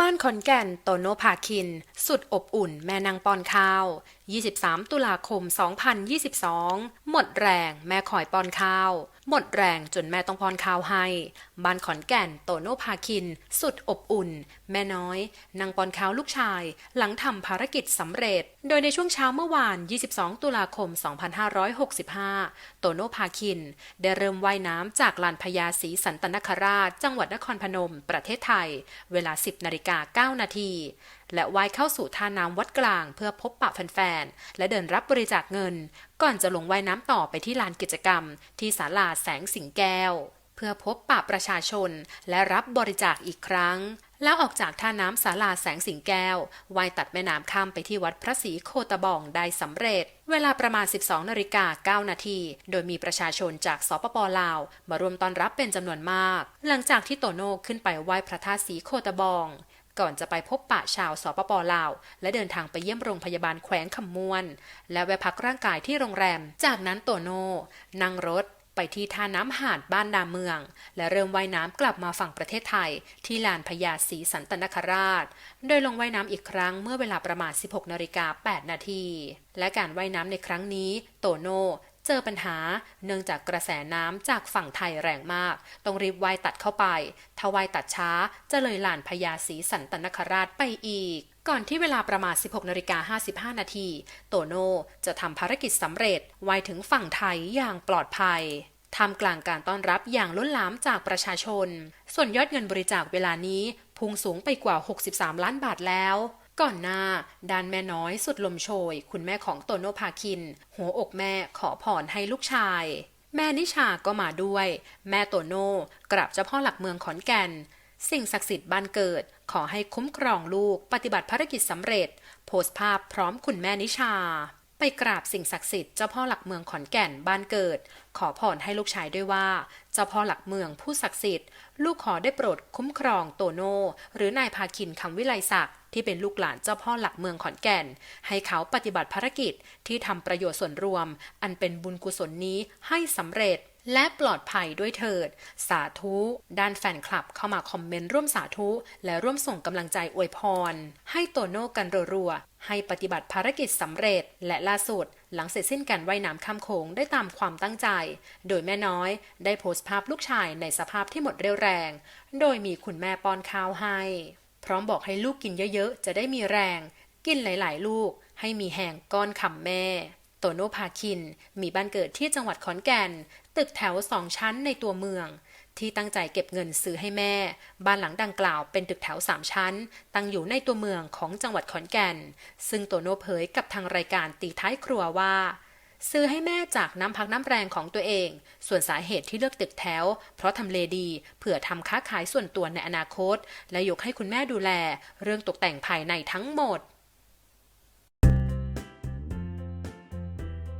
บ้านขอนแก่นโตโนภาคิน สุดอบอุ่นแม่นางปอนข้าว 23 ตุลาคม 2022 หมดแรงแม่คอยปอนข้าว หมดแรงจนแม่ต้องพรข้าวให้บ้านขอนแก่นโตโนภาคิน สุดอบอุ่น แม่น้อยนางปอนข้าวลูกชาย หลังทำภารกิจสำเร็จ โดยในช่วงเช้าเมื่อวาน 22 ตุลาคม 2565 โตโนภาคิน ได้เริ่มว่ายน้ำจากลานพญาศรีสันตนคราช จังหวัดนครพนม ประเทศไทย เวลา 10นาฬิกา9นาทีและว่ายเข้าสู่ท่าน้ำวัดกลางเพื่อพบปะแฟนๆและเดินรับบริจาคเงิน ก่อนจะลงว่ายน้ำต่อไปที่ลานกิจกรรม ที่ศาลาแสงสิงแก้ว เพื่อพบปะประชาชนและรับบริจาคอีกครั้ง แล้วออกจากท่าน้ำศาลาแสงสิงแก้วว่ายตัดแม่น้ำข้ามไปที่วัดพระศรีโคตะบองได้สำเร็จ เวลาประมาณ 12นาฬิกา9นาที โดยมีประชาชนจากสปปลาว มารวมต้อนรับเป็นจำนวนมาก หลังจากที่โตโน่ขึ้นไปไหว้พระธาตุศรีโคตะบอง ก่อนจะไปพบปะชาวสปปลาว และเดินทางไปเยี่ยมโรงพยาบาลแขวงคำมวน และแวะพักร่างกายที่โรงแรม จากนั้นโตโน่นั่งรถไปที่ท่าน้ำหาดบ้านนาเมือง และเริ่มว่ายน้ำกลับมาฝั่งประเทศไทย ที่ลานพญาศรีสันตนคราช โดยลงว่ายน้ำอีกครั้งเมื่อเวลาประมาณ 16นาฬิกา8นาที และการว่ายน้ำในครั้งนี้ โตโน่ เจอปัญหา เนื่องจากกระแสน้ำจากฝั่งไทยแรงมาก ต้องรีบว่ายตัดเข้าไป ถ้าว่ายตัดช้าจะเลยลานพญาศรีสันตนคราชไปอีกก่อนที่เวลาประมาณ 16นาฬิกา55 นาที โตโน่จะทำภารกิจสำเร็จว่ายถึงฝั่งไทยอย่างปลอดภัยทำกลางการต้อนรับอย่างล้นหลามจากประชาชน ส่วนยอดเงินบริจาคเวลานี้พุ่งสูงไปกว่า 63 ล้านบาทแล้ว ก่อนหน้าด้านแม่น้อยสุดลมโชย คุณแม่ของโตโนภาคิน หัวอกแม่ขอผ่อนให้ลูกชาย แม่นิชาก็มาด้วย แม่โตโน่กราบเจ้าพ่อหลักเมืองขอนแก่น สิ่งศักดิ์สิทธิ์บ้านเกิด ขอให้คุ้มครองลูกปฏิบัติภารกิจสำเร็จ โพสต์ภาพพร้อมคุณแม่นิชา ไปกราบสิ่งศักดิ์สิทธิ์เจ้าพ่อหลักเมืองขอนแก่นบ้านเกิด ขอพรให้ลูกชายด้วยว่า เจ้าพ่อหลักเมืองผู้ศักดิ์สิทธิ์ลูกขอได้โปรดคุ้มครองโตโน่หรือนายพาคินคำวิไลศักดิ์ที่เป็นลูกหลานเจ้าพ่อหลักเมืองขอนแก่น ให้เขาปฏิบัติภารกิจที่ทำประโยชน์ส่วนรวม อันเป็นบุญกุศลนี้ให้สำเร็จ และปลอดภัยด้วยเถิด สาธุ ด้านแฟนคลับเข้ามาคอมเมนต์ร่วมสาธุ และร่วมส่งกำลังใจอวยพร ให้โตโน่กันรัวๆให้ปฏิบัติภารกิจสำเร็จ และล่าสุด หลังเสร็จสิ้นการว่ายน้ำข้ามโขงได้ตามความตั้งใจ โดยแม่น้อย ได้โพสต์ภาพลูกชายในสภาพที่หมดเรี่ยวแรง โดยมีคุณแม่ป้อนข้าวให้ พร้อมบอกให้ลูกกินเยอะๆ จะได้มีแรง กินหลายๆ ลูก ให้มีแหงก้อนคำแม่ โตโนภาคิน มีบ้านเกิดที่จังหวัดขอนแก่น ตึกแถวสองชั้นในตัวเมือง ที่ตั้งใจเก็บเงินซื้อให้แม่ บ้านหลังดังกล่าวเป็นตึกแถวสามชั้น ตั้งอยู่ในตัวเมืองของจังหวัดขอนแก่น ซึ่งโตโนเผยกับทางรายการตีท้ายครัวว่าซื้อให้แม่จากน้ำพักน้ำแรงของตัวเอง ส่วนสาเหตุที่เลือกตึกแถว เพราะทำเลดี เผื่อทำค้าขายส่วนตัวในอนาคต และยกให้คุณแม่ดูแล เรื่องตกแต่งภายในทั้งหมด